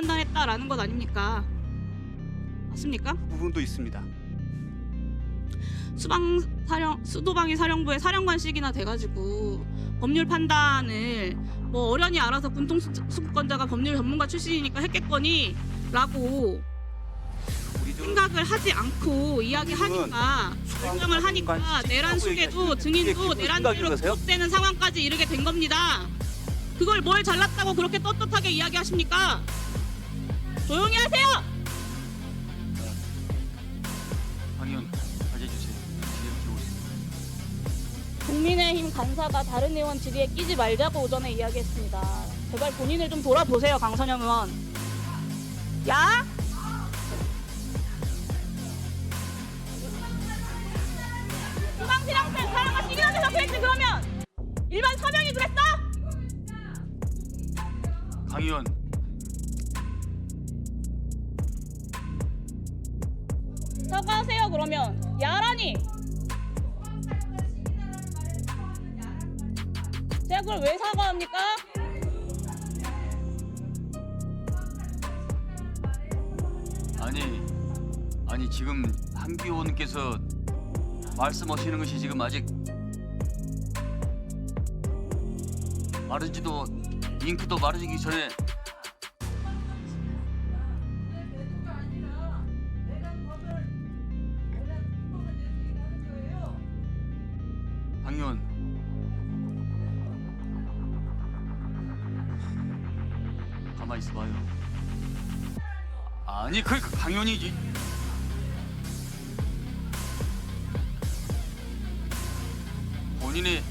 판단했다라는 것 아닙니까? 맞습니까? 부분도 있습니다. 수방 사령 수도방위 사령부의 사령관식이나 돼가지고 법률 판단을 뭐 어련히 알아서 군통 수- 수권자가 법률 전문가 출신이니까 했겠거니라고 우리 저 생각을 하지 않고 이야기하니까 설명을 하니까 내란 수계도 증인도 내란죄로 구속되는 상황까지 이르게 된 겁니다. 그걸 뭘 잘났다고 그렇게 떳떳하게 이야기하십니까? 조용히 하세요. 국민의힘 간사가 다른 의원 질의에 끼지 말자고 오전에 이야기했습니다. 제발 본인을 좀 돌아보세요, 강선영 의원. 야? 수방실형편 사람과 시기한테 적혀있지 그러면 일반 서명이 그랬어? 강의원 사과하세요 그러면 야라니 제가 그걸 왜 사과합니까? 아니 아니 지금 한기 의원께서 말씀하시는 것이 지금 아직 마르지도 잉크도 마르기 전에 강의원 가만히 있어봐요. 아니 그 강의원이지. 본인의